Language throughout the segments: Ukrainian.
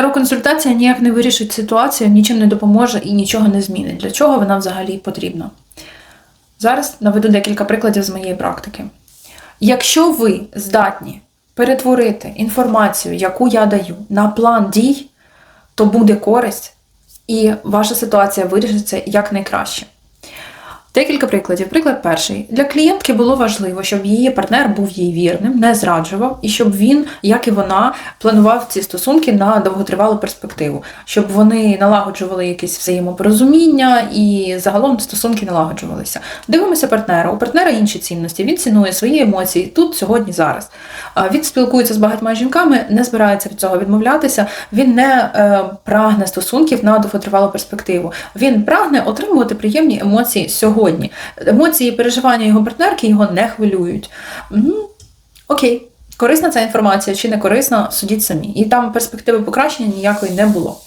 Таро-консультація ніяк не вирішить ситуацію, нічим не допоможе і нічого не змінить. Для чого вона взагалі потрібна? Зараз наведу декілька прикладів з моєї практики. Якщо ви здатні перетворити інформацію, яку я даю, на план дій, то буде користь, і ваша ситуація вирішиться якнайкраще. Декілька прикладів. Приклад перший. Для клієнтки було важливо, щоб її партнер був їй вірним, не зраджував, і щоб він, як і вона, планував ці стосунки на довготривалу перспективу, щоб вони налагоджували якесь взаємопорозуміння і загалом стосунки налагоджувалися. Дивимося партнера. У партнера інші цінності. Він цінує свої емоції тут, сьогодні, зараз. Він спілкується з багатьма жінками, не збирається від цього відмовлятися. Він не е, прагне стосунків на довготривалу перспективу. Він прагне отримувати приємні емоції сьогодні. Емоції і переживання його партнерки його не хвилюють. М, Окей, корисна ця інформація чи не корисна, судіть самі. І там перспективи покращення ніякої не було.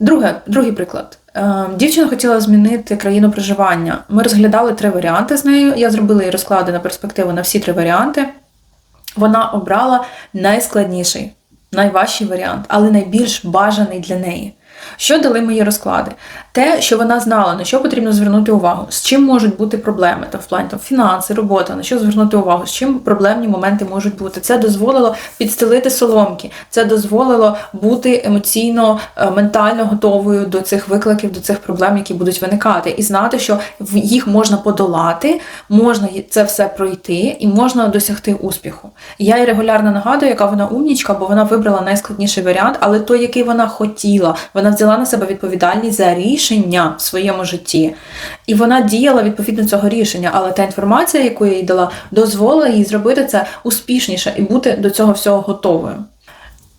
Друге, другий приклад. Е, Дівчина хотіла змінити країну проживання. Ми розглядали три варіанти з нею. Я зробила їй розклади на перспективу на всі три варіанти. Вона обрала найскладніший, найважчий варіант, але найбільш бажаний для неї. Що дали мої розклади? Те, що вона знала, на що потрібно звернути увагу, з чим можуть бути проблеми, там, в плані там, фінанси, робота, на що звернути увагу, з чим проблемні моменти можуть бути. Це дозволило підстелити соломки, це дозволило бути емоційно, е, ментально готовою до цих викликів, до цих проблем, які будуть виникати, і знати, що їх можна подолати, можна це все пройти і можна досягти успіху. Я їй регулярно нагадую, яка вона умнічка, бо вона вибрала найскладніший варіант, але той, який вона хотіла, вона взяла на себе відповідальність за рішення в своєму житті. І вона діяла відповідно цього рішення. Але та інформація, яку я їй дала, дозволила їй зробити це успішніше і бути до цього всього готовою.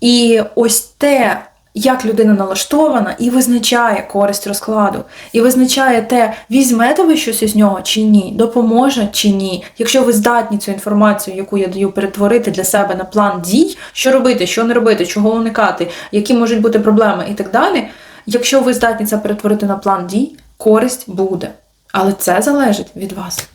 І ось те, як людина налаштована, і визначає користь розкладу, і визначає те, візьмете ви щось із нього чи ні, допоможе чи ні. Якщо ви здатні цю інформацію, яку я даю, перетворити для себе на план дій, що робити, що не робити, чого уникати, які можуть бути проблеми і так далі. Якщо ви здатні це перетворити на план дій, користь буде. Але це залежить від вас.